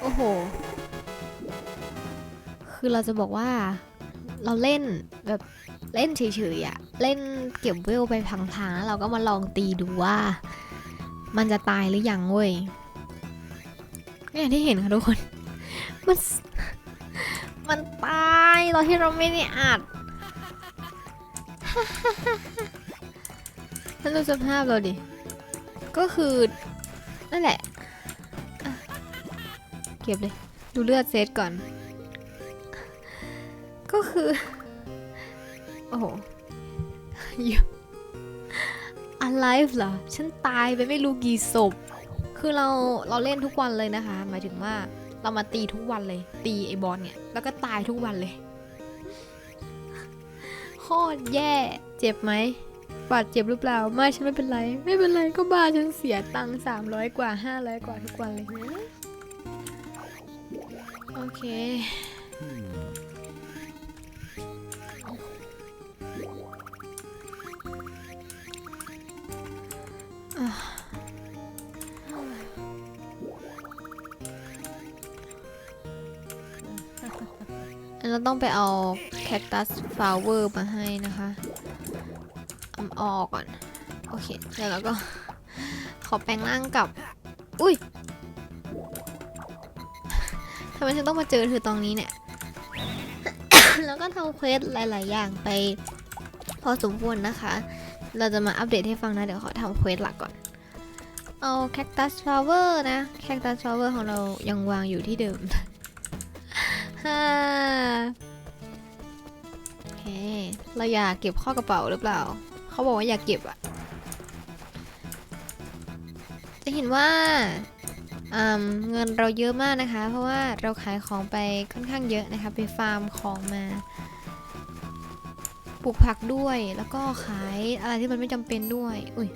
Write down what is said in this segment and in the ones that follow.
โอ้โห คือเราจะบอกว่าเราเล่นแบบเล่นเฉยๆอะเล่นเก็บเวลไปพังๆแล้วเราก็มาลองตีดูว่า มันจะตายหรือยังเว้ยก็อย่างที่เห็นค่ะทุกคน มันมันตายตอนที่เราไม่ได้อัดท่านดูสภาพเราดิ ก็คือ นั่นแหละ เก็บเลย ดูเลือดเซตก่อน ก็คือ โอ้โหอยู่ alive เหรอ ฉันตายไปไม่รู้กี่ศพ คือเราเราเล่นทุกวันเลยนะคะ หมายถึงว่าเรามาตีทุกวันเลย ตีไอบอลเนี่ย แล้วก็ตายทุกวันเลย โคตรแย่ เจ็บไหมบาดเจ็บหรือเปล่า ไม่ฉันไม่เป็นไร ไม่เป็นไรก็บ้าฉันเสียตังค์สามร้อยกว่าห้าร้อยกว่าทุกวันเลยนะ อเคอะอันเราต้องไปเอาแคคตัสฟลาวเวอร์มาให้นะคะเอาออกก่อน โอเค เดี๋ยวเราก็ ขอแปลงร่างกับ อุ้ย ไมฉันต้องมาเจอเธอตรงนี้เนี่ย แล้วก็ทำเควสหลาย ๆ อย่างไป พอสมควรนะคะ เราจะมาอัปเดตให้ฟังนะ เดี๋ยวขอทำเควสหลักก่อน เอาแคคตัสฟลาเวอร์นะ แคคตัสฟลาเวอร์ของเรายังวางอยู่ที่เดิมฮ่าโอเค เราอยากเก็บข้อกระเป๋าหรือเปล่า เขาบอกว่าอยากเก็บอะจะเห็นว่า เงินเราเยอะมากนะคะ เพราะว่าเราขายของไปค่อนข้างเยอะนะคะ ไปฟาร์มของมาปลูกผักด้วยแล้วก็ขายอะไรที่มันไม่จำเป็นด้วยอุ้ย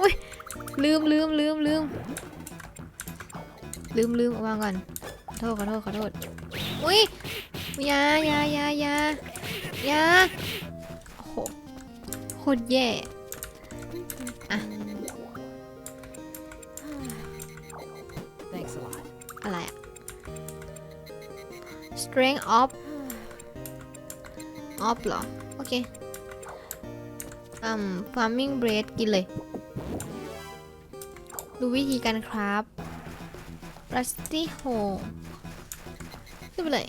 อุ้ยลืมลืมลืมลืมลืมลืมวางก่อนขอโทษขอโทษขอโทษอุ้ยยายายายายาโอ้โหโคตรแย่ strength of of เหรอ โอเคอืม farming bread กินเลย ดูวิธีการคราฟ rusty hole ขึ้นไปเลย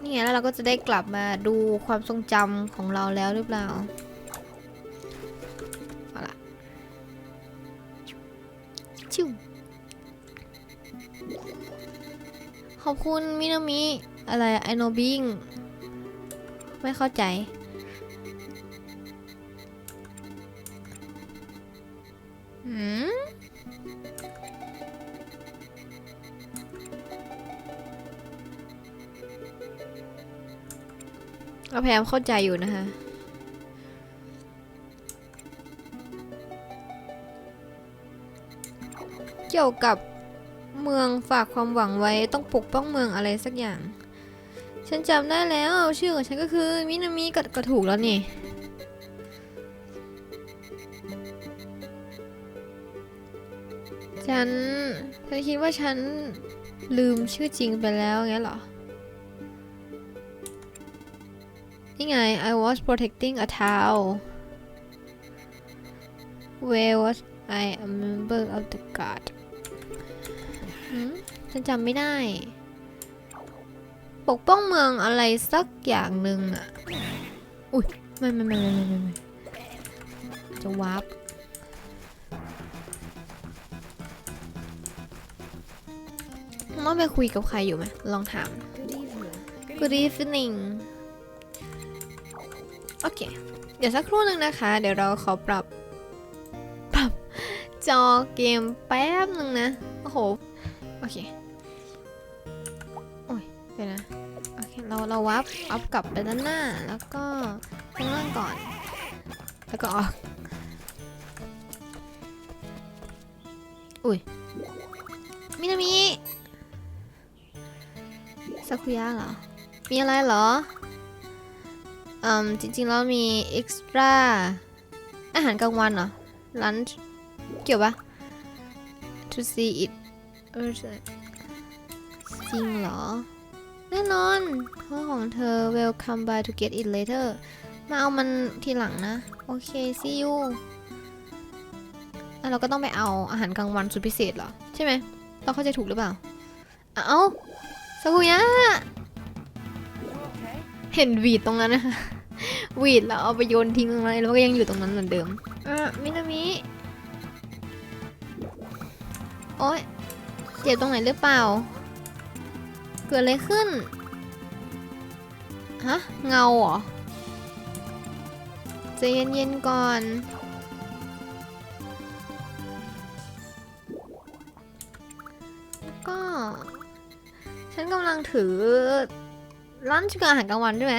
นี่ไงแล้วเราก็จะได้กลับมาดูความทรงจำของเราแล้วหรือเปล่าเอาล่ะชิวขอบคุณมินามิ อะไรไอโนบิงไม่เข้าใจ หืมเราพยายามเข้าใจอยู่นะคะเกี่ยวกับเมืองฝากความหวังไว้ต้องปกป้องเมืองอะไรสักอย่าง ฉันจำได้แล้วชื่อของฉันก็คือมินามิก็ก็ถูกแล้วนี่ฉันฉันคิดว่าฉันลืมชื่อจริงไปแล้วงั้นเหรอ นี่ไง I was protecting a town where was I a member of the guard ฉันจำไม่ได้ ปกป้องเมืองอะไรสักอย่างหนึ่งอะอุ้ยไม่ไม่ไม่ไม่ไม่ไม่จะวาร์ปต้องไปคุยกับใครอยู่ไหมลองถาม Good evening. โอเค เดี๋ยวสักครู่หนึ่งนะคะ เดี๋ยวเราขอปรับ ปรับจอเกมแป๊บหนึ่งนะ โอ้โห โอเค ดี๋ยวนะโอเคเราเราวับอัพกลับไปด้านหน้าแล้วก็ข้างล่างก่อน แล้วก็ออกอุ้ยมินามิสักุยะเหรอ มีอะไรเหรออืมจริงๆแล้วมี extra อาหารกลางวันเหรอ lunch เกี่ยวปะ to see it เออจริงเหรอ แน่นอนเพราะของเธอ welcome by to get it later มาเอามันทีหลังนะ โอเค see you เราก็ต้องไปเอาอาหารกลางวันสุดพิเศษเหรอ ใช่ไหม เราเข้าใจถูกหรือเปล่า เอ้าสกุยะ Okay. เห็นวีดตรงนั้นนะคะวีดแล้วเอาไปโยนทิ้งตรงนั้นแล้วก็ยังอยู่ตรงนั้นเหมือนเดิมอะมินามิ โอ๊ยเจ็บตรงไหนหรือเปล่า เกิดอะไรขึ้น ฮะ เงาเหรอใจเย็นๆก่อน ก็ ฉันกำลังถือร้านกับอาหารกลางวันด้วยไหม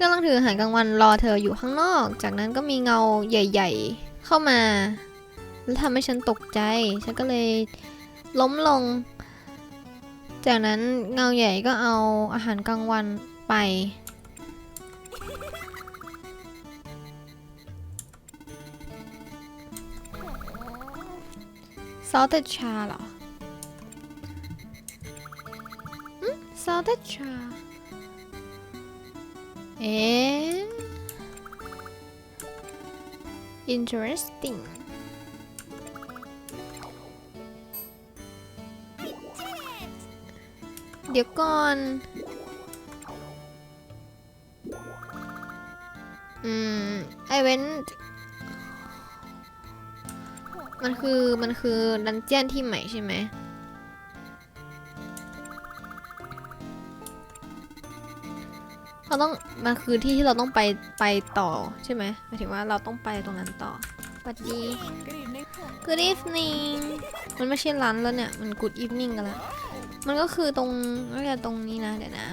กำลังถืออาหารกลางวันรอเธออยู่ข้างนอก จากนั้นก็มีเงาใหญ่ ๆ เข้ามา แล้วทำให้ฉันตกใจ ฉันก็เลยล้มลง จากนั้นเงาใหญ่ก็เอาอาหารกลางวันไปซอสเดชาเหรอซอสเดชา เอ๊ะ interesting เดี๋ยวก่อน อืม I went มันคือ มันคือดันเจียนที่ใหม่ใช่ไหมเราต้อง มันคือที่ที่เราต้องไปไปต่อใช่ไหมหมายถึงว่าเราต้องไปตรงนั้นต่อสวัสดี Good evening มันไม่ใช่ร้านแล้วเนี่ย มัน Good evening กันแล้ว มันก็คือตรงน่าจะตรงนี้นะเดี๋ยวนะ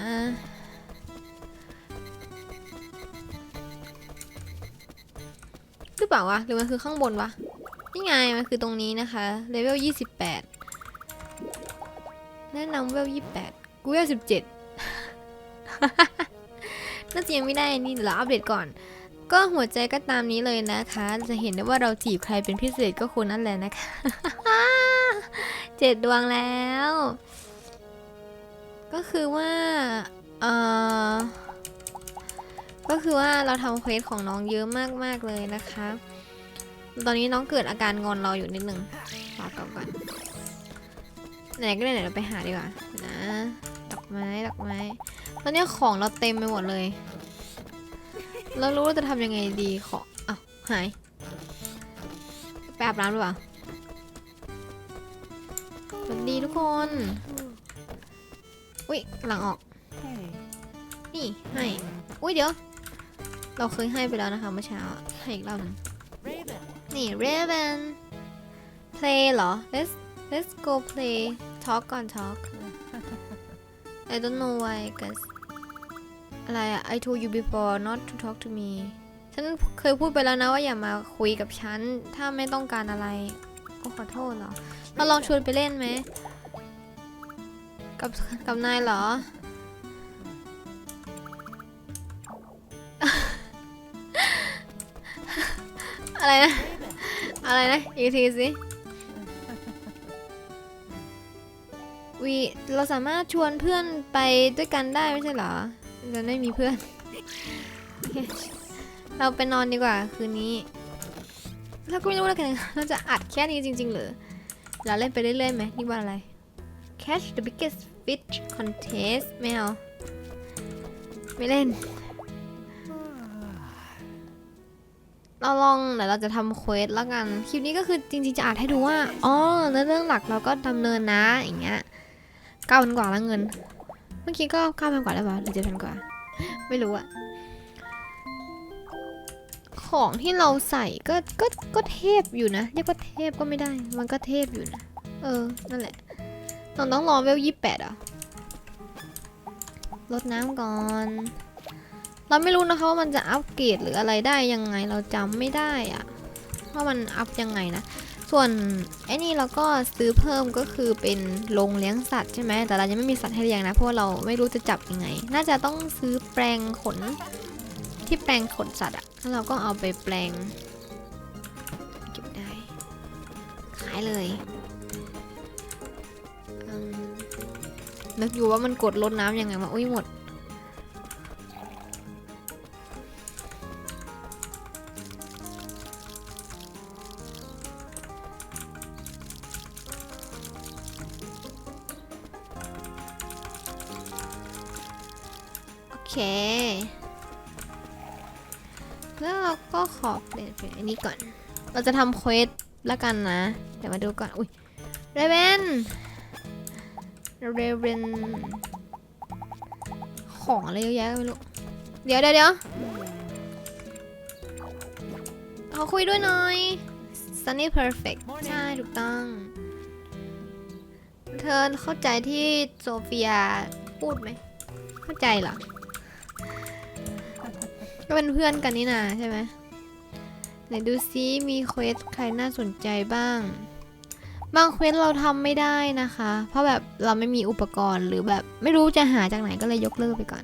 หรือเปล่าวะ หรือมันคือข้างบนวะ นี่ไง มันคือตรงนี้นะคะ เลเวล 28 แนะนำเวล 28 กูเวล 17 น่าจะยังไม่ได้ นี่เดี๋ยวเราอัปเดตก่อนก็หัวใจก็ตามนี้เลยนะคะ จะเห็นได้ว่าเราจีบใครเป็นพิเศษก็คนนั่นแหละนะคะ เจ็ดดวงแล้ว ก็คือว่าเอ่อก็คือว่าเราทำเควสของน้องเยอะมาก ๆ เลยนะคะ ตอนนี้น้องเกิดอาการงอนเราอยู่นิดนึงรอก่อนก่อนไหนก็ไหนเราไปหาดีกว่านะดอกไม้ดอกไม้ ตอนนี้ของเราเต็มไปหมดเลยเรารู้ว่าจะทำยังไงดีขออ้าวหายไปอาบน้ำหรือเปล่าสวัสดีทุกคน อุ้ยหลังออก Hey. นี่ให้ อุ้ยเดี๋ยว เราเคยให้ไปแล้วนะคะเมื่อเช้าอะให้อีกรอบหนึง Raven. นี่ Raven play เหรอ let's let's go play talk ก่อน talk I don't know why guys อะไรอะ I told you before not to talk to me ฉันเคยพูดไปแล้วนะว่าอย่ามาคุยกับฉัน ถ้าไม่ต้องการอะไรก็ขอโทษเหรอ เราลองชวนไปเล่นไหม กับกับนายเหรอ อะไรนะ อะไรนะ อีกทีสิ วี เราสามารถชวนเพื่อนไปด้วยกันได้ไม่ใช่เหรอจะไม่มีเพื่อนเคเราไปนอนดีกว่าคืนนี้ เราก็ไม่รู้แล้วกัน เราจะอัดแค่นี้จริง ๆ หรือเราเล่นไปเรื่อยๆไหมนี่ว่าอะไร catch the biggest fish contest ไม่เอา ไม่เล่น เราลองเดี๋ยวเราจะทำเควสแล้วกัน คลิปนี้ก็คือจริงๆจะอ่านให้ดูว่า อ๋อเนื้อเรื่องหลักเราก็ดำเนินนะอย่างเงี้ยเก้าพันกว่าแล้วเงิน เมื่อกี้ก็เก้าพันกว่าแล้วปะหรือเจ็ดพันกว่า ไม่รู้อะของที่เราใส่ก็ก็ก็เทพอยู่นะ เรียกว่าเทพก็ไม่ได้ มันก็เทพอยู่นะ เออ นั่นแหละ เราต้องรอเวลยี่แปดอะลดน้ำก่อน เราไม่รู้นะคะว่ามันจะอัปเกรดหรืออะไรได้ยังไงเราจำไม่ได้อะว่ามันอัพยังไงนะ ส่วนไอ้นี่เราก็ซื้อเพิ่มก็คือเป็นโรงเลี้ยงสัตว์ใช่ไหมแต่เรายังไม่มีสัตว์ให้เลี้ยงนะเพราะเราไม่รู้จะจับยังไง น่าจะต้องซื้อแปลงขนที่แปลงขนสัตว์อะแล้วเราก็เอาไปแปลงเก็บได้ ขายเลย นึกอยู่ว่ามันกดลดน้ำยังไงมาอุ้ยหมด โอเค แล้วเราก็ขอเปลี่ยนเป็นอันนี้ก่อน เราจะทำเควสแล้วกันนะ เดี๋ยวมาดูก่อน อุ้ยเรเวน เรเวนของอะไรเยอะแยะไม่รู้ เดี๋ยวเดี๋ยวเดี๋ยวขอคุยด้วยหน่อย Sunny Perfect ใช่ถูกต้อง เธอเข้าใจที่โซเฟียพูดไหม เข้าใจเหรอ ก็เป็นเพื่อนกันนี่นาใช่ไหมไหนดูซิมีเควสใครน่าสนใจบ้าง บางเควสเราทำไม่ได้นะคะ เพราะแบบเราไม่มีอุปกรณ์หรือแบบไม่รู้จะหาจากไหนก็เลยยกเลิกไปก่อน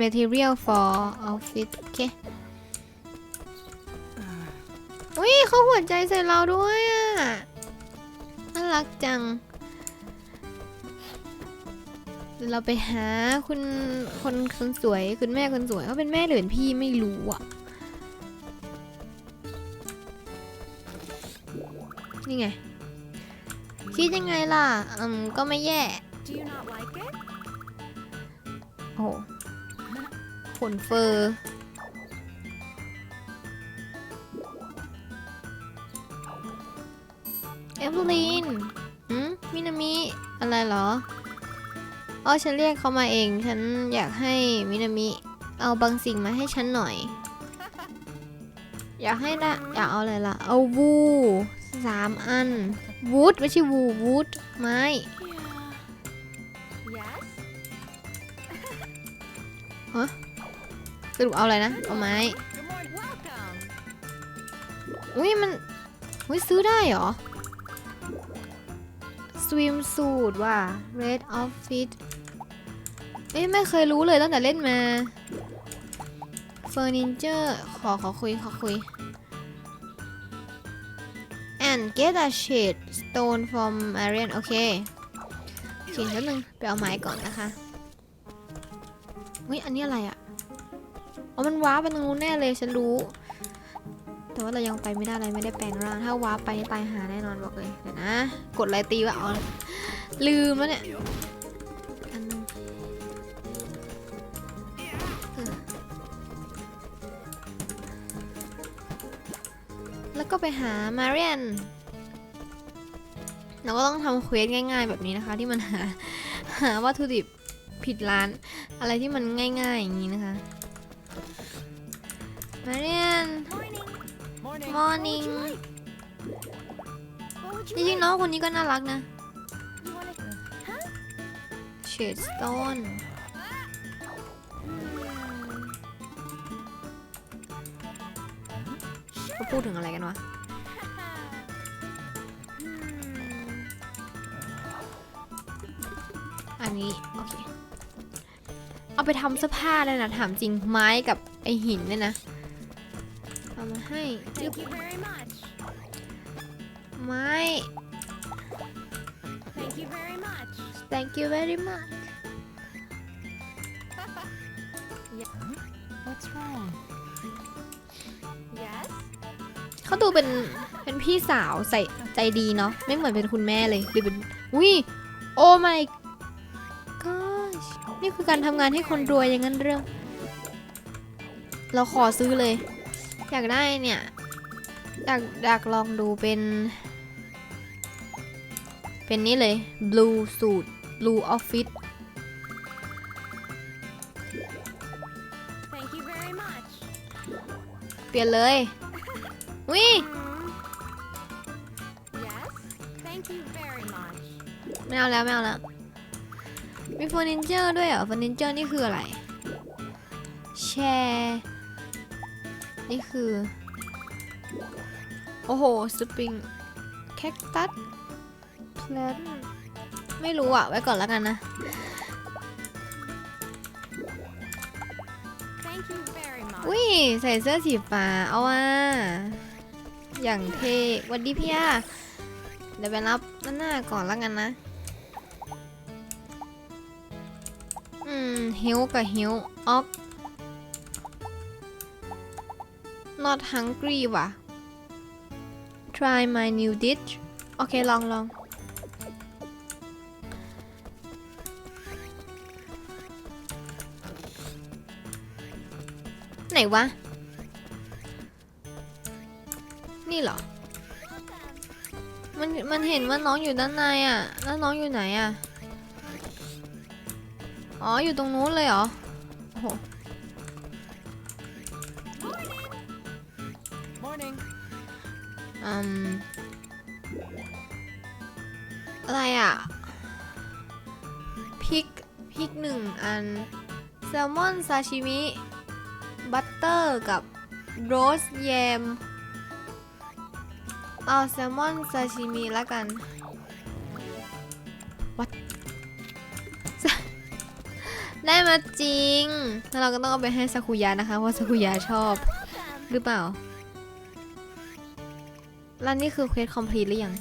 material for outfit โอเคอุ้ยเขาหัวใจใส่เราด้วยอะน่ารักจัง เราไปหาคุณคนคนสวยคุณแม่คนสวยเขาเป็นแม่หรือเป็นพี่ไม่รู้อะ นี่ไง คิดยังไงล่ะ อืม ก็ไม่แย่ Do you not like it? โอ้โหขนเฟอร์เอเวอลีนหืมมินามิ อะไรเหรอ อ๋อฉันเรียกเขามาเอง ฉันอยากให้มินามิเอาบางสิ่งมาให้ฉันหน่อย อยากให้นะอยากเอาอะไรล่ะ เอาวูสามอันวูดไม่ใช่วูวูดไม้ Yes? สรุปเอาอะไรนะ เอาไม้ อุ้ยมันอุ้ยซื้อได้เหรอ swim suit ว่ะ red outfit เอ้ยไม่เคยรู้เลยตั้งแต่เล่นมา furniture ขอขอคุยขอคุย and get a shade stone from Arian โอเคโอเคแป๊บนึงไปเอาไม้ก่อนนะคะอุ้ยอันนี้อะไรอะอ๋อมันว้าไปตรงนู้นแน่เลยฉันรู้ แต่ว่าเรายังไปไม่ได้เลยไม่ได้แปลงร่าง ถ้าว้าร์ปไปนี่ตายหาแน่นอนบอกเลยเดี๋ยวนะ กดไรตีวะเอาลืมแล้วเนี่ย ไปหามาเรียนเราก็ต้องทำเควสง่าย ๆ แบบนี้นะคะ ที่มันหาหาวัตถุดิบผิดร้าน อะไรที่มันง่าย ๆ อย่างนี้นะคะ มาเรียน Morning. Morning. What would you like? What would จ you ริง like? ๆน้องคนนี้ก็น่ารักนะ You wanna... Huh? เชดสโตน พูดถึงอะไรกันวะอันนี้โอเค เอาไปทำเสื้อผ้าเลยนะถามจริงไม้กับไอหินเนี่ยนะเอามาให้ Thank you very much. ไม้ Thank you very much. thank you very much What's wrong? Yes? เขาดูเป็นเป็นพี่สาวใส่ใจดีเนาะไม่เหมือนเป็นคุณแม่เลยหรือเป็นวิโอ้ my gosh นี่คือการทำงานให้คนรวยอย่างนั้นเรื่อง เราขอซื้อเลย อยากได้เนี่ย อยากอยากลองดูเป็น เป็นนี่เลย blue suit blue outfit Thank you very much. เปลี่ยนเลย วิ Yes? Thank you very much. ไม่เอาแล้วไม่เอาแล้ว มีเฟอร์นิเจอร์ด้วยเหรอเฟอร์นิเจอร์นี่คืออะไร แชร์ นี่คือ โอ้โห สปริง แคคตัสแพลนไม่รู้อะไว้ก่อนแล้วกันนะ Thank you very much. อุ้ย ใส่เสื้อสีฟ้า เอาว่า อย่างเท่วันดีพี่อาเดี๋ยวไปรับด้านหน้าก่อนแล้วกันนะ อืมหิวกับหิวออก not hungry ว่ะ try my new dish โอเค ลองลองไหนวะ เหรอ มันมันเห็นว่าน้องอยู่ด้านในอะ แล้วน้องอยู่ไหนอะ อ๋อ อยู่ตรงนู้นเลยเหรอ โอ้โหอืมอะไรอะพริกพริกหนึ่งอัน แซลมอนซาชิมิ บัตเตอร์กับโรสแยม เอาแซลมอนซาชิมิแล้วกัน What ได้มาจริง แล้วเราก็ต้องเอาไปให้ซากุยะนะคะ เพราะซากุยะชอบ หรือเปล่า แล้วนี่คือเควสคอมพลีทหรือยัง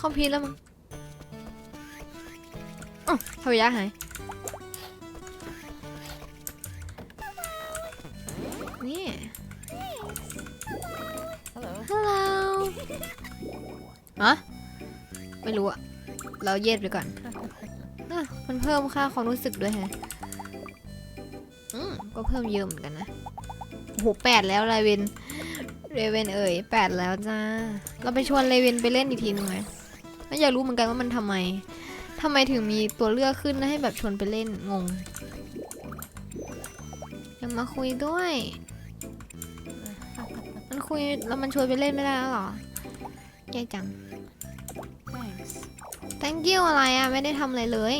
คอมพลีทแล้วมั้งอ๋อทวยะหาย อะไม่รู้อะเราเย็ดไปก่อนอะมันเพิ่มค่าความรู้สึกด้วยแฮะอืมก็เพิ่มเยอะเหมือนกันนะโอ้โหแปดแล้วเลเวนเรเวนเอ่ยแปดแล้วจ้า เราไปชวนเลเวนไปเล่นอีกทีนึงไหมแล้วอยากรู้เหมือนกันว่ามันทำไมทำไมถึงมีตัวเลือกขึ้นให้แบบชวนไปเล่นงงยังมาคุยด้วย มันคุยแล้วมันชวนไปเล่นไม่ได้หรอแย่จัง thank you อะไรอะไม่ได้ทำอะไรเลย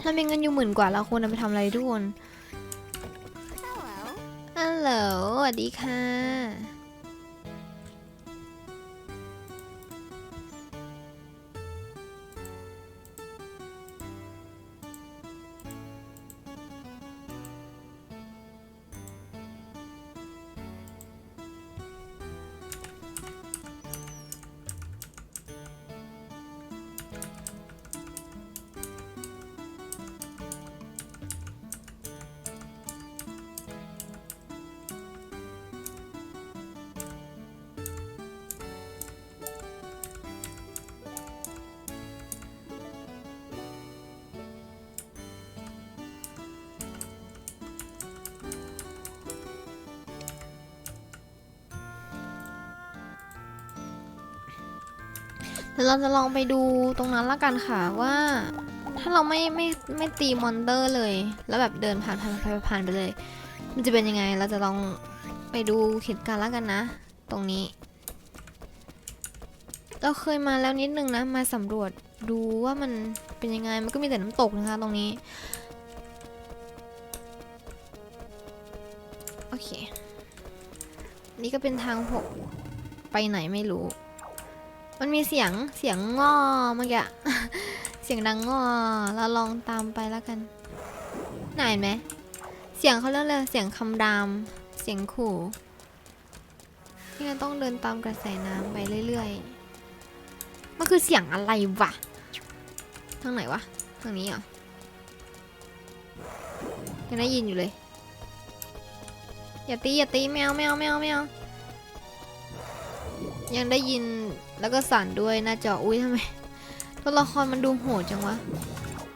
ถ้ามีเงินอยู่หมื่นกว่าเราควรเอาไปทำอะไรทุกคน Hello. ฮัลโหลสวัสดีค่ะ ดี๋ยวเราจะลองไปดูตรงนั้นละกันค่ะว่า ถ้าเราไม่ไม่ไม่ตีมอนเตอร์เลย แล้วแบบเดินผ่านผ่านผ่านผ่านไปเลย มันจะเป็นยังไงเราจะลองไปดูเหตุการณ์ละกันนะ ตรงนี้ เราเคยมาแล้วนิดนึงนะ มาสำรวจดูว่ามันเป็นยังไงมันก็มีแต่น้ำตกนะคะตรงนี้โอเค นี่ก็เป็นทางหกไปไหนไม่รู้ มันมีเสียงเสียงง้อเมื่อกี้ เสียงดังง้อเราลองตามไปแล้วกันไหนเห็นไหม เสียงเขาเรียกเลยเสียงคำราม เสียงขู่ที่เราต้องเดินตามกระแสน้ำไปเรื่อยๆ มันคือเสียงอะไรวะ ทางไหนวะ ทางนี้เหรอ ยังได้ยินอยู่เลย อย่าตีอย่าตีแมวแมวแมวแมวยังได้ยิน แล้วก็สั่นด้วยหน้าจออุ้ยทำไมตัวละครมันดูโหดจังวะ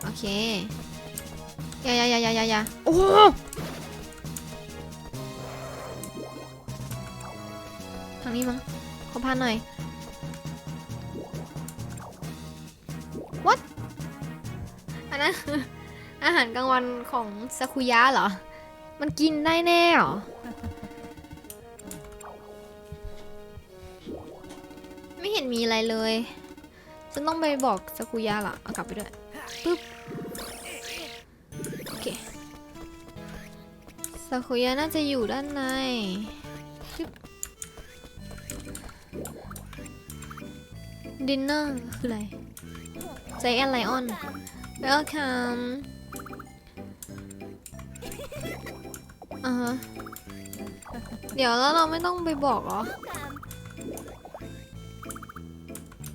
โอเคยายายายายายาโอ้ทางนี้มั้งขอพาหน่อย what อันนั้นคืออาหารกลางวันของซากุยะเหรอ มันกินได้แน่เหรอ ไม่เห็นมีอะไรเลยฉันต้องไปบอกซากุยะเหรอเอากลับไปด้วยปึ๊บโอเคซากุยะน่าจะอยู่ด้านในปึ๊บดินเนอร์คืออะไรใจแอนไลออน welcome อ่าเดี๋ยวแล้วเราไม่ต้องไปบอกหรอ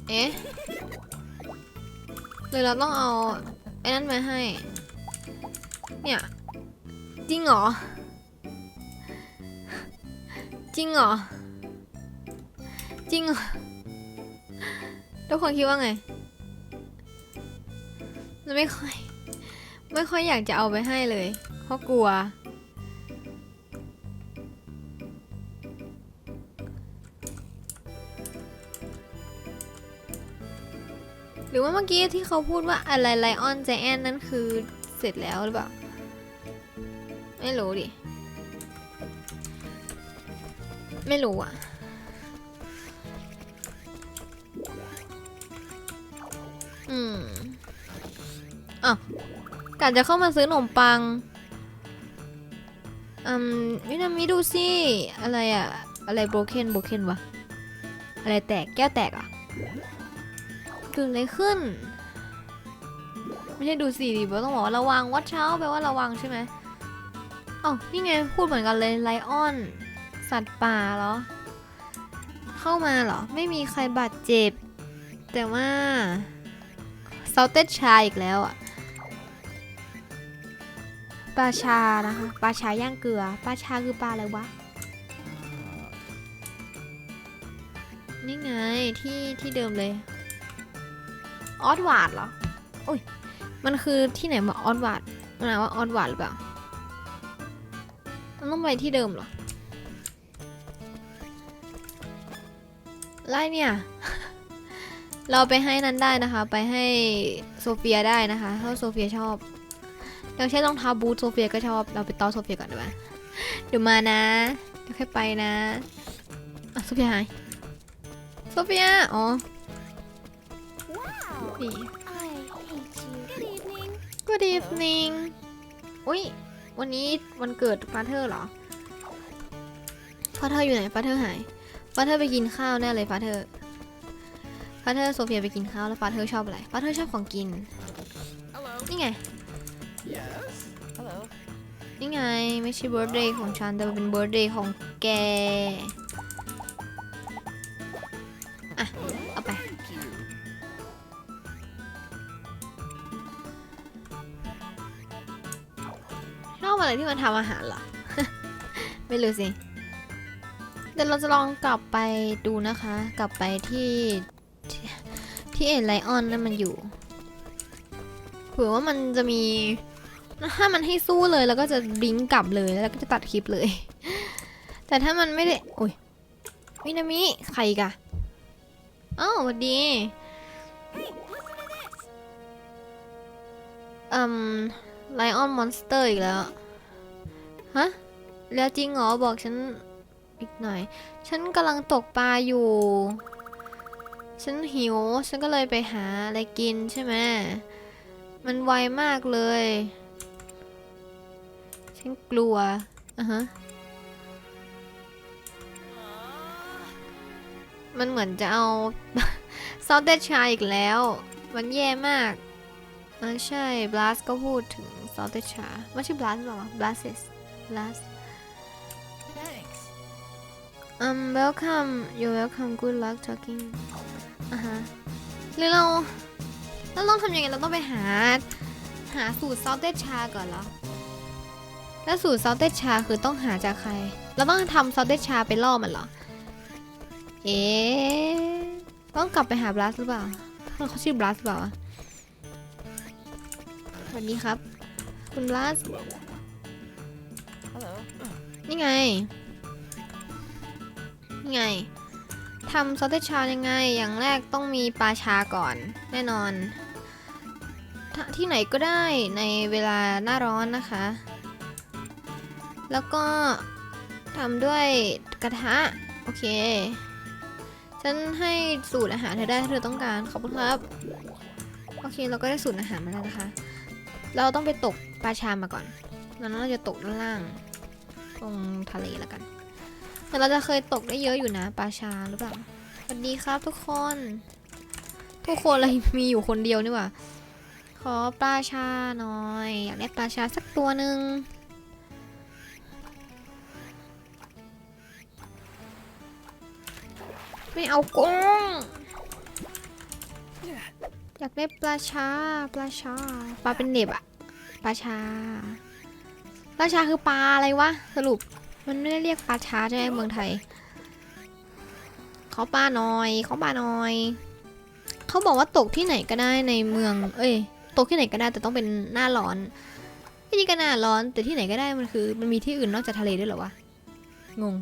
เอ๊ะหรือเราต้องเอาไอ้นั่นมาให้ เนี่ย จริงเหรอ จริงเหรอ จริงเหรอ ทุกคนคิดว่าไงเราไม่ค่อย ไม่ค่อยอยากจะเอาไปให้เลย เพราะกลัว ว่าเมื่อกี้ที่เขาพูดว่าอะไรไลออนใจแอนนั่นคือเสร็จแล้วหรือเปล่า ไม่รู้ดิ ไม่รู้อะอืมอะกะจะเข้ามาซื้อขนมปัง อืมวินามิดูสิอะไรอะอะไรโบเ k นโบเ k นวะ อะไรแตกแก้วแตกอะ กิดอะไรขึ้น ไม่ใช่ดูสิดิบต้องบอกว่าระวังวัดเช้าแปลว่าระวังใช่ไหมอ๋อนี่ไงพูดเหมือนกันเลยไลออน สัตว์ป่าเหรอ เข้ามาเหรอ ไม่มีใครบาดเจ็บ แต่ว่าเซาเตชาอีกแล้วอะปลาชานะคะปลาชาย่างเกลือปลาชาคือปลาอะไรวะนี่ไงที่ที่เดิมเลย ออสวาดเหรอโอ้ย มันคือที่ไหนมาออสวาดมันอ่าว่าออสวาดหรือเปล่า มันต้องไปที่เดิมเหรอไรเนี่ย เราไปให้นั้นได้นะคะ ไปให้โซเฟียได้นะคะถ้าโซเฟียชอบ เราใช้รองเท้าบูทโซเฟียก็ชอบ เราไปต้อโซเฟียก่อนดีกว่าเดี๋ยวมานะเดี๋ยวค่อยไปนะโซเฟียหายโซเฟีย อ๋อ นี่ I hate you. Good evening. Good evening อุ้ยวันนี้วันเกิดฟาเธอร์เหรอฟาเธอร์อยู่ไหนฟาเธอร์หายฟาเธอร์ไปกินข้าวแน่เลยฟาเธอร์ฟาเธอร์โซเฟียไปกินข้าวแล้วฟาเธอร์ชอบอะไรฟาเธอร์ชอบของกิน Hello. นี่ไง Yes. Hello. นี่ไงไม่ใช่เบิร์ d เดย์ของฉันแต่เป็นเบิร์ d เดย์ของแก อะไรที่มันทำอาหารเหรอ ไม่รู้สิ เดี๋ยวเราจะลองกลับไปดูนะคะ กลับไปที่ที่เอ็นไลออนนั่นมันอยู่เผื่อว่ามันจะมี ถ้ามันให้สู้เลยแล้วก็จะบิงกลับเลยแล้วก็จะตัดคลิปเลย แต่ถ้ามันไม่ได้โอ้ยวินามิใครกะอ้าวสวัสดีอืมไลออนมอนสเตอร์อีกแล้ว ฮะแล้วจริงเหรอบอกฉันอีกหน่อย ฉันกำลังตกปลาอยู่ ฉันหิว ฉันก็เลยไปหาอะไรกินใช่ไหมมันไวมากเลย ฉันกลัวอะฮะมันเหมือนจะเอาซอสเตชาอีกแล้ว มันแย่มากอ่าใช่บลัสก็พูดถึงซอสเตชาไม่ใช่บลัสหรอวะบลัสบลัส Thanks. um welcome you welcome good luck talking อ่าฮะหรือเราเราต้องทำยังไงเราต้องไปหา หาสูตรซอสเตชาก่อนเหรอแล้วสูตรซอสเตชาคือต้องหาจากใคร เราต้องทำซอสเตชาไปล่อมันเหรอ เอ๊ะต้องกลับไปหาบลัสหรือเปล่าเขาชื่อบลัสหรือเปล่าวะสวัสดีครับ คุณบลัส Hello. นี่ไง นี่ไงทำซอสเตชายังไง อย่างแรกต้องมีปลาชาก่อน แน่นอนทที่ไหนก็ได้ในเวลาหน้าร้อนนะคะ แล้วก็ทำด้วยกระทะ โอเค ฉันให้สูตรอาหารเธอได้ถ้าเธอต้องการ ขอบคุณครับ โอเค เราก็ได้สูตรอาหารมาแล้วนะคะ เราต้องไปตกปลาชามาก่อน แล้วนั้นเราจะตกด้านล่าง ตรงทะเลแล้วกันแต่เราจะเคยตกได้เยอะอยู่นะปลาชาหรือเปล่าสวัสดีครับทุกคน ทุกคนอะไรมีอยู่คนเดียวนี่หว่าขอปลาชาหน่อยอยากได้ปลาชาสักตัวหนึ่งไม่เอากงอยากได้ปลาชาปลาชาปลาเป็นเน็บอะปลาชา ปลาชาคือปลาอะไรวะ สรุป มันไม่ได้เรียกปลาชาใช่ไหมเมืองไทย เขาปลาหน่อยเขาปลาหน่อย เขาบอกว่าตกที่ไหนก็ได้ในเมือง เอ้ย ตกที่ไหนก็ได้แต่ต้องเป็นหน้าร้อนไม่ใช่ก็หน้าร้อนแต่ที่ไหนก็ได้มันคือ มันมีที่อื่นนอกจากทะเลด้วยเหรอวะ งง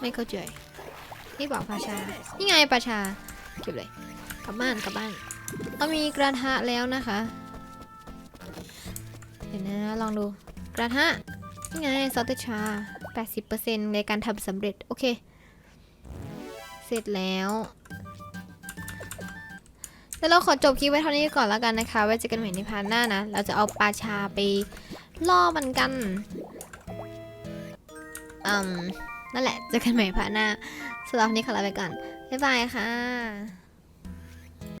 ไม่เข้าใจนี่บอกปลาชา นี่ไงปลาชา เก็บเลย กลับบ้านกลับบ้าน เรามีกระทะแล้วนะคะ เดี๋ยวนะลองดู กระทะนี่ไงซอสเตชา 80%ในการทำสำเร็จ โอเค เสร็จแล้วแล้วเราขอจบคลิปไว้เท่านี้ก่อนแล้วกันนะคะ ไว้เจอกันใหม่ในพาร์ทหน้านะ เราจะเอาปลาชาไปล่อมันกันอืมนั่นแหละ เจอกันใหม่พาร์ทหน้าสำหรับวันนี้ขอลาไปก่อน บ๊ายบายค่ะ